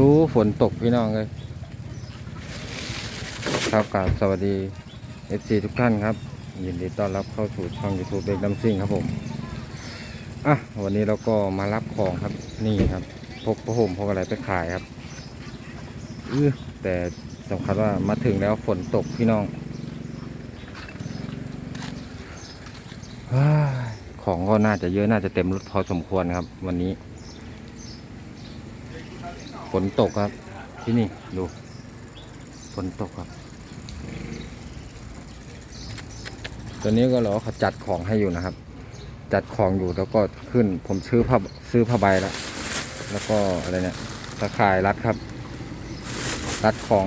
ดูฝนตกพี่น้องเลยครับกราบสวัสดี FC ทุกท่านครับ ยินดีต้อนรับเข้าสู่ช่อง YouTube เบกดัมซิ่งครับผม อะ วันนี้เราก็มารับของครับนี่ครับพกผ้าห่มพกอะไรไปขายครับเออแต่สำคัญว่ามาถึงแล้วฝนตกพี่น้องของก็น่าจะเยอะน่าจะเต็มรถพอสมควรครับ วันนี้ ฝนตกครับ ที่นี่ดูฝนตกครับ ตัวนี้ก็รอเขาจัดของให้อยู่นะครับ จัดของอยู่แล้วก็ขึ้น ผมซื้อผ้าซื้อผ้าใบแล้วแล้วก็อะไรเนี่ยตะข่ายรัดครับ รัดของ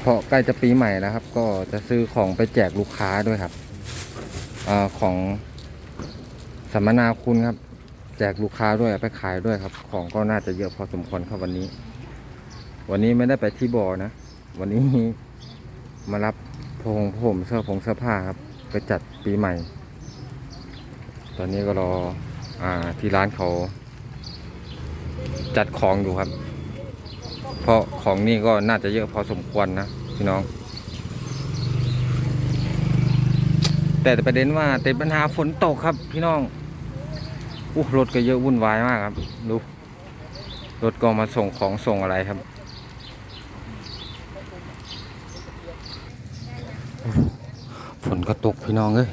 เพราะใกล้จะปีใหม่แล้วครับ ก็จะซื้อของไปแจกลูกค้าด้วยครับอของสัมมนาคุณครับ แจกลูกค้าด้วยไปขายด้วยครับ ของก็น่าจะเยอะพอสมควรครับวันนี้ วันนี้ไม่ได้ไปที่บ่อนะ วันนี้มารับพงผมเสื้อผงเสื้อผ้าครับ ไปจัดปีใหม่ ตอนนี้ก็รออ่าที่ร้านเขา จัดของอยู่ครับ เพราะของนี่ก็น่าจะเยอะพอสมควรนะพี่น้อง แต่ประเด็นว่าติดปัญหาฝนตกครับพี่น้อง อู้รถก็เยอะวุ่นวายมากครับ ดู รถก็มาส่งของส่งอะไรครับ ฝนก็ตกพี่น้องเอ้ย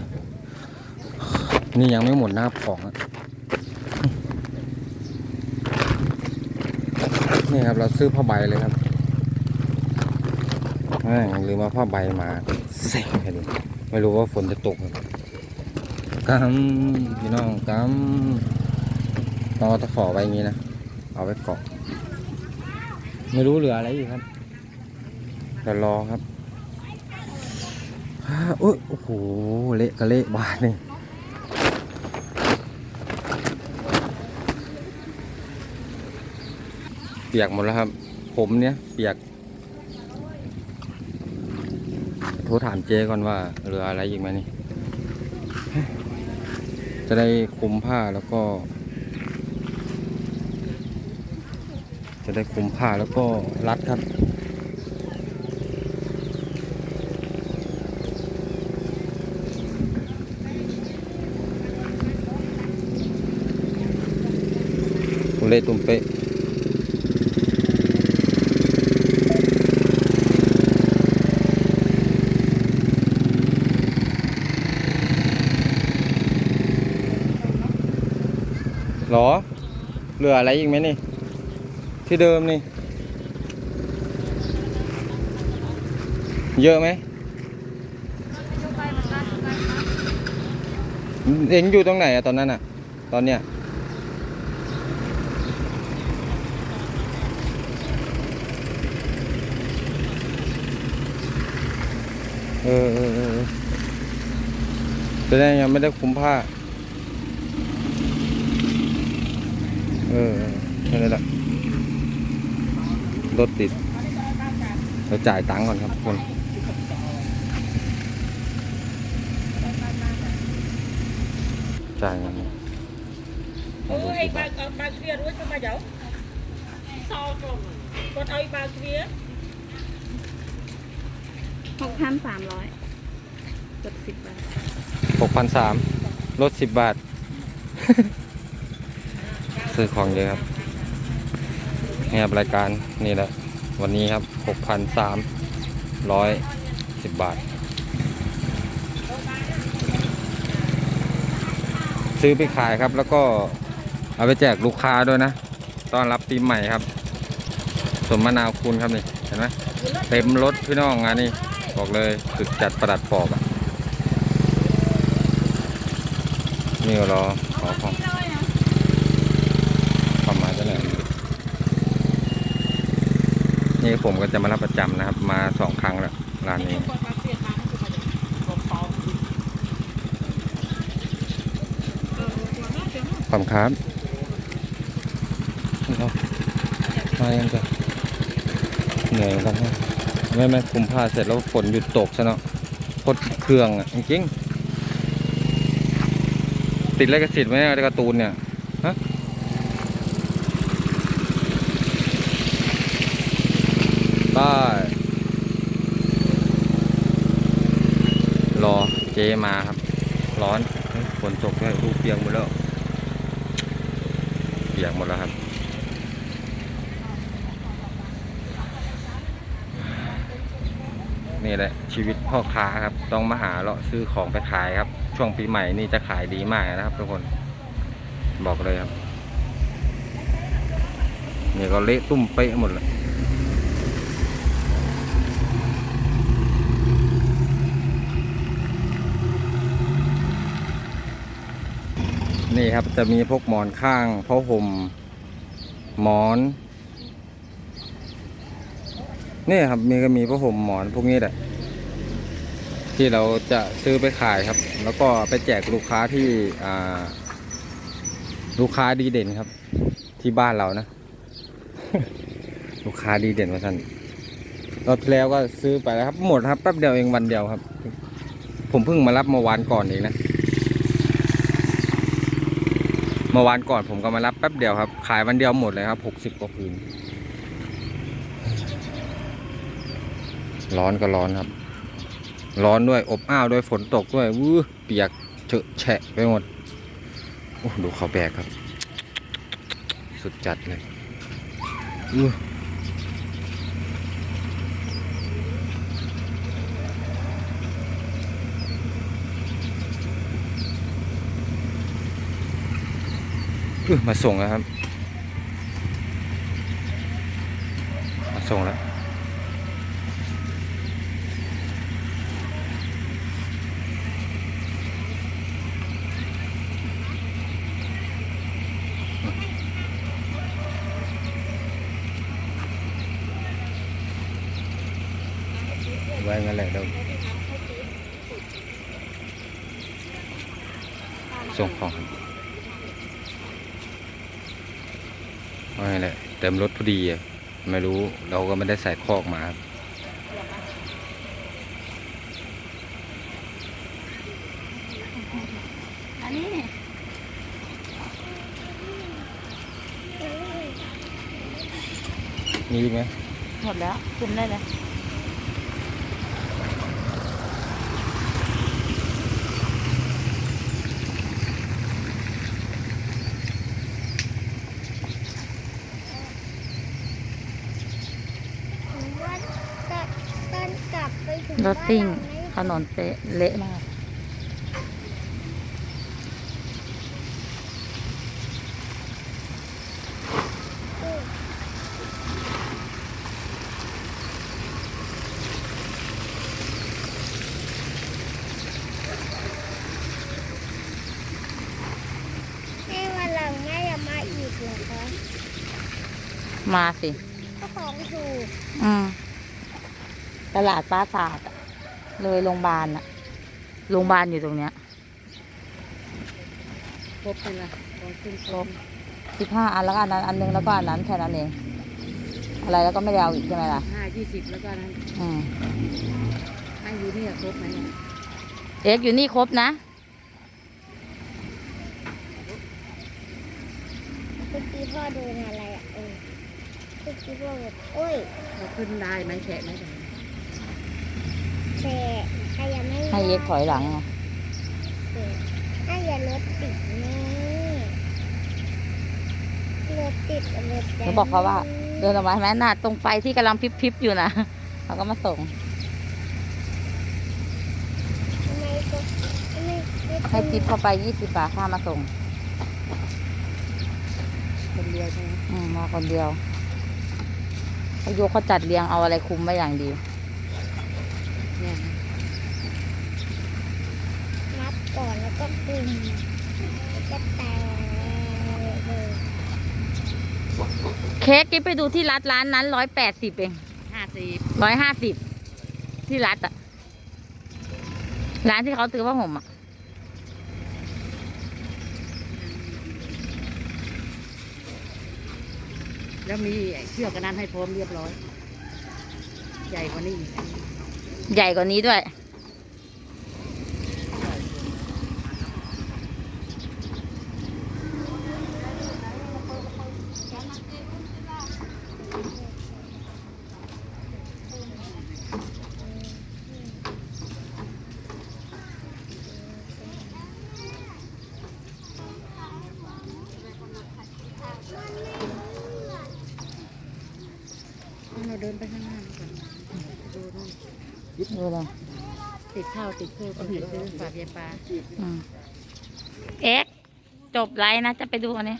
นี่ยังไม่หมดนะครับของอะนี่ครับเราซื้อผ้าใบเลยครับแม่งลืมว่าผ้าใบมาเซ็งแค่นี้ไม่รู้ว่าฝนจะตกครับ กำพี่น้องกำต้องเอาตะขอไว้อย่างนี้นะ เอาไว้เกาะไม่รู้เหลืออะไรอีกครับแต่รอครับโอ้ยโอ้โห เละกะเละบาดนี่เปียกหมดแล้วครับ ผมเนี้ยเปียก โทรถามเจ๊ก่อนว่าเหลืออะไรอีกไหมนี่ จะได้คุมผ้าแล้วก็ จะได้คุมผ้าแล้วก็รัดครับุเลยตุมเป๊ะ หรอ เหลืออะไรอีกไหมนี่ ที่เดิมนี่ เยอะไหมเอ็งอยู่ตรงไหนอะตอนนั้นอะตอนเนี้ยเออเออเออเออแสดงยังไม่ได้คุ้มผ้า ออแค่นี้แหละรถติด เราจ่ายตังค์ก่อนครับคุณจ่ายเงิน Ôi, bà, bà kia rút cho bà cháu Sao trồng Con ơi bà kia หกพันสามร้อยเกสิบบาท หกพันสามลดสิบบาท ซื้อของเยอะครับนี่ครับรายการนี่แหละ วันนี้ครับหกพันสามร้อยสิบบาท ซื้อไปขายครับ แล้วก็เอาไปแจกลูกค้าด้วยนะต้อนรับปีใหม่ครับ สมมนาวคุณครับนี่ เห็นไหมเต็มรถพี่น้องงานนี้บอกเลยตึกจัดประดัดปอบอะนี่รอขอของประมาณเท่าไหร่ นี่ผมก็จะมารับประจำนะครับ มาสองครั้งแล้วร้านนี้ ขอบคุณครับครับมายังจะเหนื่อยกันะไม่ไม่คุมผ้าเสร็จแล้วฝนหยุดตกซะเนาะพดเครื่องอะจริงติดเลขสิทธิ์ไหมการ์ตูนเนี่ย ก็รอเจมาครับ ร้อนฝนตกด้วยลูกเปียกหมดแล้วเปียกหมดแล้วครับนี่แหละชีวิตพ่อค้าครับ ต้องมาหาเลาะซื้อของไปขายครับ ช่วงปีใหม่นี่จะขายดีมากนะครับ ทุกคนบอกเลยครับ นี่ก็เละตุ้มเป๊ะหมดเลย นี่ครับจะมีพวกหมอนข้างผ้าห่มหมอนนี่ครับมีก็มีผ้าห่มหมอนพวกนี้แหละที่เราจะซื้อไปขายครับ แล้วก็ไปแจกลูกค้าที่ลูกค้าดีเด่นครับ ที่บ้านเรานะ ลูกค้าดีเด่นมาท่านรอบที่แล้วก็ซื้อไปแล้วครับ หมดครับแป๊บเดียวเองวันเดียวครับ ผมเพิ่งมารับเมื่อวานก่อนเองนะ เมื่อวานก่อนผมก็มารับแป๊บเดียวครับ ขายวันเดียวหมดเลยครับหกสิบกว่าพื้นร้อนก็ร้อนครับ ร้อนด้วยอบอ้าวด้วยฝนตกด้วยวื้อเปียกเฉอะแฉะไปหมดโอ้ดูเขาแบกครับ สุดจัดเลยอื้ออื้อ มาส่งแล้วครับ มาส่งแล้วไว้งั้นแหละเดี๋ยวส่งของครับ ไว้งั้นแหละเต็มรถพอดีอะไม่รู้เราก็ไม่ได้ใส่คอกมาครับอันนี้มีอีกไหมหมดแล้วคุมได้เลย ว่าจะตอนกลับไปถึง รถซิ่งบ้านถนนเป๊ะเละมาก แม่วันหลังแม่จะมาอีกเหรอคะมาสิ ก็ของถูก อืม ตลาดปราสาทอะเลยโรงพยาบาลอะโรงพยาบาลอยู่ตรงเนี้ยครบเป็นละของขึ้นครบสิบห้าอันแล้วก็อันนั้นอันนึงแล้วก็อันนั้นแค่นั้นเอง อะไรแล้วก็ไม่ได้เอาอีกใช่ไหมล่ะห้ายี่สิบแล้วก็นั้นอืมให้อยู่นี่ครบไหมเนี่ยเอ็กซ์อยู่นี่ครบนะเมื่อกี้พ่อโดนอะไรอะเออเมื่อกี้พ่อแบบโอ้ยเราขึ้นได้ไหมแฉะไหม แฉะใครยังไม่ ให้เอ็กซ์ถอยหลังไงแฉะถ้าอย่ารถติดนี่รถติดกับรถแดหนูงบอกเขาว่า เดินออกมาเห็นไหมน่ะตรงไฟที่กำลังพริบๆอยู่นะเขาก็มาส่ง ทำไมก็ไม่ไม่ให้ทิปเข้าไปยี่สิบบาทค่ามาส่ง คนเดียวใช่ไหมอืมมาคนเดียวเขายกเขาจัดเรียงเอาอะไรคุมไว้อย่างดี เนี่ยนับ ก่อนแล้วก็กลุ่มแล้วก็แต่เลยเค้กกิ๊บไปดูที่รัดร้านนั้นร้อยแปดสิบเองห้าสิบร้อยห้าสิบที่รัดอะร้านที่เขาซื้อผ้าห่มอะแล้วมีเชือกกันนั้นให้พร้อมเรียบร้อย ใหญ่กว่านี้อีก ใหญ่กว่านี้ด้วย ไปข้างหน้าก่อนดูนู่นดูเลยติดข้าวติดเพื่อก็ถือซื้อฝากยายปลา อืมเอ็กซ์จบไลน์นะจะไปดูอันนี้